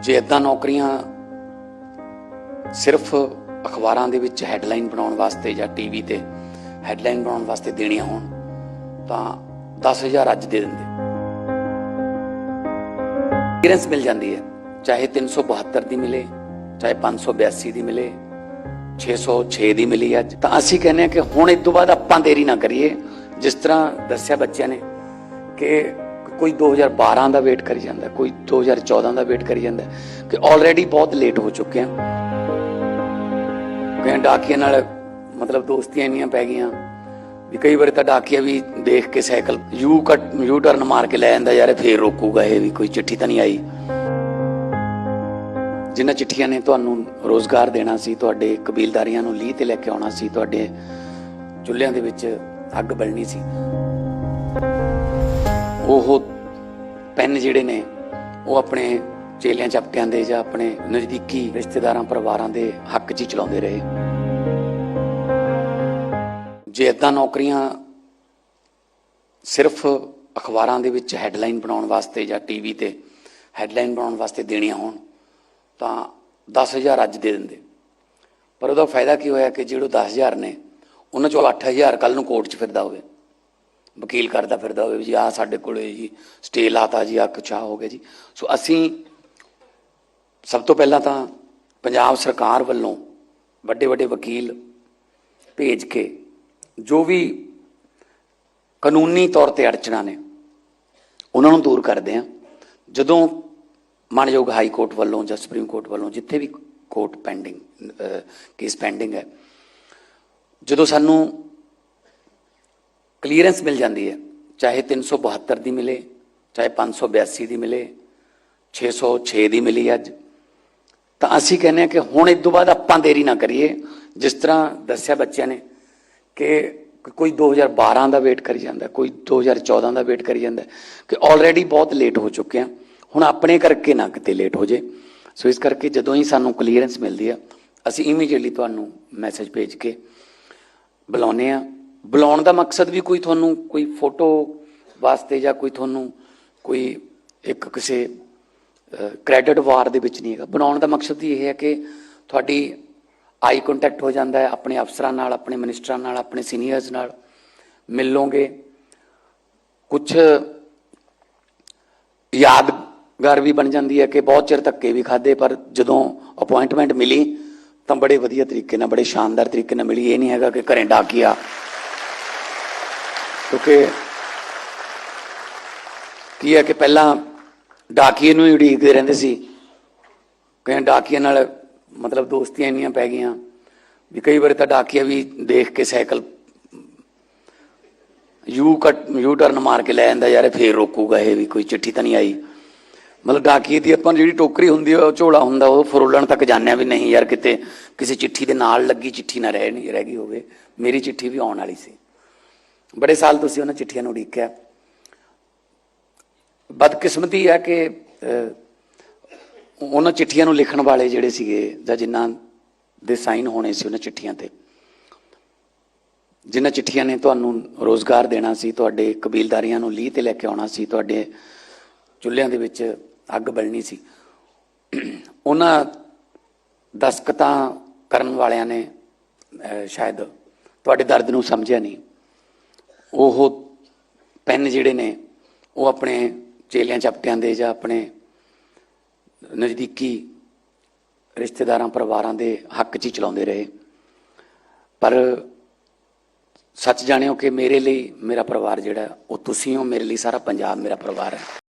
ਜੇ ਇਦਾਂ ਨੌਕਰੀਆਂ ਸਿਰਫ ਅਖਬਾਰਾਂ ਦੇ ਵਿੱਚ ਹੈਡਲਾਈਨ ਬਣਾਉਣ ਵਾਸਤੇ ਜਾਂ ਟੀਵੀ ਤੇ ਹੈਡਲਾਈਨ ਬਣਾਉਣ ਵਾਸਤੇ ਦੇਣੀਆਂ ਹੋਣ, ਤਾਂ 10000 ਅੱਜ ਦੇ ਦਿੰਦੇ। ਕਲੀਅਰੈਂਸ ਮਿਲ ਜਾਂਦੀ ਹੈ। ਚਾਹੇ 372 ਦੀ ਮਿਲੇ, ਚਾਹੇ 582 ਦੀ ਮਿਲੇ 606 ਦੀ ਮਿਲੀ ਅੱਜ। ਤਾਂ ਅਸੀਂ ਕਹਿੰਦੇ ਹਾਂ ਕਿ ਹੁਣ ਇਸ ਤੋਂ ਬਾਅਦ ਆਪਾਂ ਦੇਰੀ ਨਾ ਕਰੀਏ। ਜਿਸ ਤਰ੍ਹਾਂ ਦੱਸਿਆ ਬੱਚਿਆਂ ਨੇ ਕਿ ਕੋਈ 2012 ਦਾ ਵੇਟ ਕਰੀ ਜਾਂਦਾ, ਕੋਈ 2014 ਦਾ ਵੇਟ ਕਰੀ ਜਾਂਦਾ, ਕਿ ਆਲਰੇਡੀ ਬਹੁਤ ਲੇਟ ਹੋ ਚੁੱਕੇ ਆ। ਕਿ ਡਾਕੀਆਂ ਨਾਲ ਮਤਲਬ ਦੋਸਤੀਆਂ ਇੰਨੀਆਂ ਪੈ ਗਈਆਂ, ਵੀ ਕਈ ਵਾਰ ਤਾਂ ਡਾਕੀਆ ਵੀ ਦੇਖ ਕੇ cycle U cut, U turn ਮਾਰ ਕੇ ਲੈ ਜਾਂਦਾ, ਯਾਰ ਇਹ ਫੇਰ ਰੋਕੂਗਾ, ਇਹ ਵੀ ਕੋਈ ਚਿੱਠੀ ਤਾਂ ਨਹੀਂ ਆਈ। ਜਿਨ੍ਹਾਂ ਚਿੱਠੀਆਂ ਨੇ ਤੁਹਾਨੂੰ ਰੋਜ਼ਗਾਰ ਦੇਣਾ ਸੀ, ਤੁਹਾਡੇ ਕਬੀਲਦਾਰੀਆਂ ਨੂੰ ਲੀਹ ਤੇ ਲੈ ਕੇ ਆਉਣਾ ਸੀ, ਤੁਹਾਡੇ ਚੁੱਲ੍ਹਿਆਂ ਦੇ ਵਿੱਚ ਅੱਗ ਬਲਣੀ ਸੀ। ਉਹ ਪੈਨ ਜਿਹੜੇ ਨੇ, ਉਹ ਆਪਣੇ ਚੇਲਿਆਂ ਚਪਟਿਆਂ ਦੇ ਜਾਂ ਆਪਣੇ ਨਜ਼ਦੀਕੀ ਰਿਸ਼ਤੇਦਾਰਾਂ, ਪਰਿਵਾਰਾਂ ਦੇ ਹੱਕ 'ਚ ਹੀ ਚਲਾਉਂਦੇ ਰਹੇ। ਜੇ ਇਦਾਂ ਨੌਕਰੀਆਂ ਸਿਰਫ ਅਖਬਾਰਾਂ ਦੇ ਵਿੱਚ ਹੈਡਲਾਈਨ ਬਣਾਉਣ ਵਾਸਤੇ ਜਾਂ ਟੀਵੀ ਤੇ ਹੈਡਲਾਈਨ ਬਣਾਉਣ ਵਾਸਤੇ ਦੇਣੀਆਂ ਹੋਣ, ਤਾਂ 10000 ਅੱਜ ਦੇ ਦਿੰਦੇ। ਪਰ ਉਹਦਾ ਫਾਇਦਾ ਕੀ ਹੋਇਆ ਕਿ ਜਿਹੜੇ 10000 ਨੇ, ਉਹਨਾਂ ਚੋਂ 8000 ਕੱਲ ਨੂੰ ਕੋਰਟ 'ਚ ਫਿਰਦਾ ਹੋਵੇ। ਵਕੀਲ ਕਰਦਾ ਫਿਰਦਾ ਹੋਵੇ ਵੀ ਜੀ ਆ ਸਾਡੇ ਕੋਲੇ ਜੀ, ਸਟੇ ਲਾਤਾ ਜੀ ਆ ਕੁਛ ਆਹ ਹੋ ਗਿਆ ਜੀ। ਸੋ ਅਸੀਂ ਸਭ ਤੋਂ ਪਹਿਲਾਂ ਤਾਂ ਪੰਜਾਬ ਸਰਕਾਰ ਵੱਲੋਂ ਵੱਡੇ ਵੱਡੇ ਵਕੀਲ ਭੇਜ ਕੇ ਜੋ ਵੀ ਕਾਨੂੰਨੀ ਤੌਰ ਤੇ ਅੜਚਣਾ ਨੇ, ਉਹਨਾਂ ਨੂੰ ਦੂਰ ਕਰਦੇ ਆ ਜਦੋਂ ਮਾਨਯੋਗ ਹਾਈ ਕੋਰਟ ਵੱਲੋਂ ਜਾਂ ਸੁਪਰੀਮ ਕੋਰਟ ਵੱਲੋਂ ਜਿੱਥੇ ਵੀ ਕੋਰਟ ਪੈਂਡਿੰਗ ਕੇਸ ਪੈਂਡਿੰਗ ਹੈ, ਜਦੋਂ ਸਾਨੂੰ ਕਲੀਅਰੈਂਸ ਮਿਲ ਜਾਂਦੀ ਹੈ। ਚਾਹੇ 372 ਦੀ ਮਿਲੇ, ਚਾਹੇ 582 ਦੀ ਮਿਲੇ 606 ਦੀ ਮਿਲੀ ਅੱਜ। ਤਾਂ ਅਸੀਂ ਕਹਿੰਦੇ ਹਾਂ ਕਿ ਹੁਣ ਇਸ ਤੋਂ ਬਾਅਦ ਆਪਾਂ ਦੇਰੀ ਨਾ ਕਰੀਏ। ਜਿਸ ਤਰ੍ਹਾਂ ਦੱਸਿਆ ਬੱਚਿਆਂ ਨੇ ਕਿ ਕੋਈ 2012 ਦਾ ਵੇਟ ਕਰੀ ਜਾਂਦਾ, ਕੋਈ 2014 ਦਾ ਵੇਟ ਕਰੀ ਜਾਂਦਾ, ਕਿ ਆਲਰੇਡੀ ਬਹੁਤ ਲੇਟ ਹੋ ਚੁੱਕੇ ਆ ਹੁਣ ਆਪਣੇ ਕਰਕੇ ਨਾ ਕਿਤੇ ਲੇਟ ਹੋ ਜੇ। ਸੋ ਇਸ ਕਰਕੇ ਜਦੋਂ ਹੀ ਸਾਨੂੰ ਕਲੀਅਰੈਂਸ ਮਿਲਦੀ ਆ ਅਸੀਂ ਇਮੀਡੀਏਟਲੀ ਤੁਹਾਨੂੰ ਮੈਸੇਜ ਭੇਜ ਕੇ ਬੁਲਾਉਨੇ ਆ ਬੁਲਾਉਣ ਦਾ ਮਕਸਦ ਵੀ ਕੋਈ ਤੁਹਾਨੂੰ ਕੋਈ ਫੋਟੋ ਵਾਸਤੇ ਜਾਂ ਕੋਈ ਤੁਹਾਨੂੰ ਕੋਈ ਇੱਕ ਕਿਸੇ ਕ੍ਰੈਡਿਟ ਵਾਰ ਦੇ ਵਿੱਚ ਨਹੀਂ ਹੈਗਾ। ਬਣਾਉਣ ਦਾ ਮਕਸਦ ਹੀ ਇਹ ਹੈ ਕਿ ਤੁਹਾਡੀ ਆਈ ਕੰਟੈਕਟ ਹੋ ਜਾਂਦਾ ਹੈ ਆਪਣੇ ਅਫਸਰਾਂ ਨਾਲ, ਆਪਣੇ ਮਿਨਿਸਟਰਾਂ ਨਾਲ, ਆਪਣੇ ਸੀਨੀਅਰਸ ਨਾਲ। ਮਿਲ ਲੋਗੇ ਕੁਝ ਯਾਦਗਾਰ ਵੀ ਬਣ ਜਾਂਦੀ ਹੈ ਕਿ ਬਹੁਤ ਚਿਰ ਧੱਕੇ ਵੀ ਖਾਦੇ ਪਰ ਜਦੋਂ ਅਪਾਇੰਟਮੈਂਟ ਮਿਲੀ ਤਾਂ ਬੜੇ ਵਧੀਆ ਤਰੀਕੇ ਨਾਲ, ਬੜੇ ਸ਼ਾਨਦਾਰ ਤਰੀਕੇ ਨਾਲ ਮਿਲੀ। ਇਹ ਨਹੀਂ ਹੈਗਾ ਕਿ ਘਰੇ ਡਾਕੀਆ ਕਿਉਂਕਿ ਕੀ ਹੈ ਕਿ ਪਹਿਲਾਂ ਡਾਕੀਏ ਨੂੰ ਹੀ ਉਡੀਕਦੇ ਰਹਿੰਦੇ ਸੀ। ਕਈ ਡਾਕੀਏ ਨਾਲ ਮਤਲਬ ਦੋਸਤੀਆਂ ਇੰਨੀਆਂ ਪੈ ਗਈਆਂ ਵੀ ਕਈ ਵਾਰ ਤਾਂ ਡਾਕੀਆ ਵੀ ਦੇਖ ਕੇ cycle U cut, U turn ਮਾਰ ਕੇ ਲੈ ਜਾਂਦਾ ਯਾਰ, ਇਹ ਫੇਰ ਰੋਕੂਗਾ, ਇਹ ਵੀ ਕੋਈ ਚਿੱਠੀ ਤਾਂ ਨਹੀਂ ਆਈ। ਮਤਲਬ ਡਾਕੀਏ ਦੀ ਆਪਾਂ ਜਿਹੜੀ ਟੋਕਰੀ ਹੁੰਦੀ ਹੈ ਉਹ ਝੋਲਾ ਹੁੰਦਾ, ਉਹ ਫਰੋਲਣ ਤੱਕ ਜਾਂਦੇ ਆ ਵੀ ਨਹੀਂ ਯਾਰ, ਕਿਤੇ ਕਿਸੇ ਚਿੱਠੀ ਦੇ ਨਾਲ ਲੱਗੀ ਚਿੱਠੀ ਨਾ ਰਹਿ ਨਹੀਂ ਰਹਿ ਗਈ ਹੋਵੇ। ਮੇਰੀ ਚਿੱਠੀ ਵੀ ਆਉਣ ਵਾਲੀ ਸੀ। ਬੜੇ ਸਾਲ ਤੁਸੀਂ ਉਹਨਾਂ ਚਿੱਠੀਆਂ ਨੂੰ ਉਡੀਕਿਆ। ਬਦਕਿਸਮਤੀ ਹੈ ਕਿ ਉਹਨਾਂ ਚਿੱਠੀਆਂ ਨੂੰ ਲਿਖਣ ਵਾਲੇ ਜਿਹੜੇ ਸੀਗੇ ਜਾਂ ਜਿਨ੍ਹਾਂ ਦੇ ਸਾਈਨ ਹੋਣੇ ਸੀ ਉਹਨਾਂ ਚਿੱਠੀਆਂ ਤੇ। ਜਿਨ੍ਹਾਂ ਚਿੱਠੀਆਂ ਨੇ ਤੁਹਾਨੂੰ ਰੋਜ਼ਗਾਰ ਦੇਣਾ ਸੀ, ਤੁਹਾਡੇ ਕਬੀਲਦਾਰੀਆਂ ਨੂੰ ਲੀਹ ਤੇ ਲੈ ਕੇ ਆਉਣਾ ਸੀ, ਤੁਹਾਡੇ ਚੁੱਲ੍ਹਿਆਂ ਦੇ ਵਿੱਚ ਅੱਗ ਬਲਣੀ ਸੀ। ਉਹਨਾਂ ਦਸਕਤਾਂ ਕਰਨ ਵਾਲਿਆਂ ਨੇ ਸ਼ਾਇਦ ਤੁਹਾਡੇ ਦਰਦ ਨੂੰ ਸਮਝਿਆ ਨਹੀਂ। ਉਹ ਪੈਨ ਜਿਹੜੇ ਨੇ, ਉਹ ਆਪਣੇ ਚੇਲਿਆਂ ਚਪਟਿਆਂ ਦੇ ਜਾਂ ਆਪਣੇ ਨਜ਼ਦੀਕੀ ਰਿਸ਼ਤੇਦਾਰਾਂ, ਪਰਿਵਾਰਾਂ ਦੇ ਹੱਕ 'ਚ ਹੀ ਚਲਾਉਂਦੇ ਰਹੇ। ਪਰ ਸੱਚ ਜਾਣਿਓ ਕਿ ਮੇਰੇ ਲਈ ਮੇਰਾ ਪਰਿਵਾਰ ਜਿਹੜਾ, ਉਹ ਤੁਸੀਂ ਹੋ, ਮੇਰੇ ਲਈ ਸਾਰਾ ਪੰਜਾਬ ਮੇਰਾ ਪਰਿਵਾਰ ਹੈ।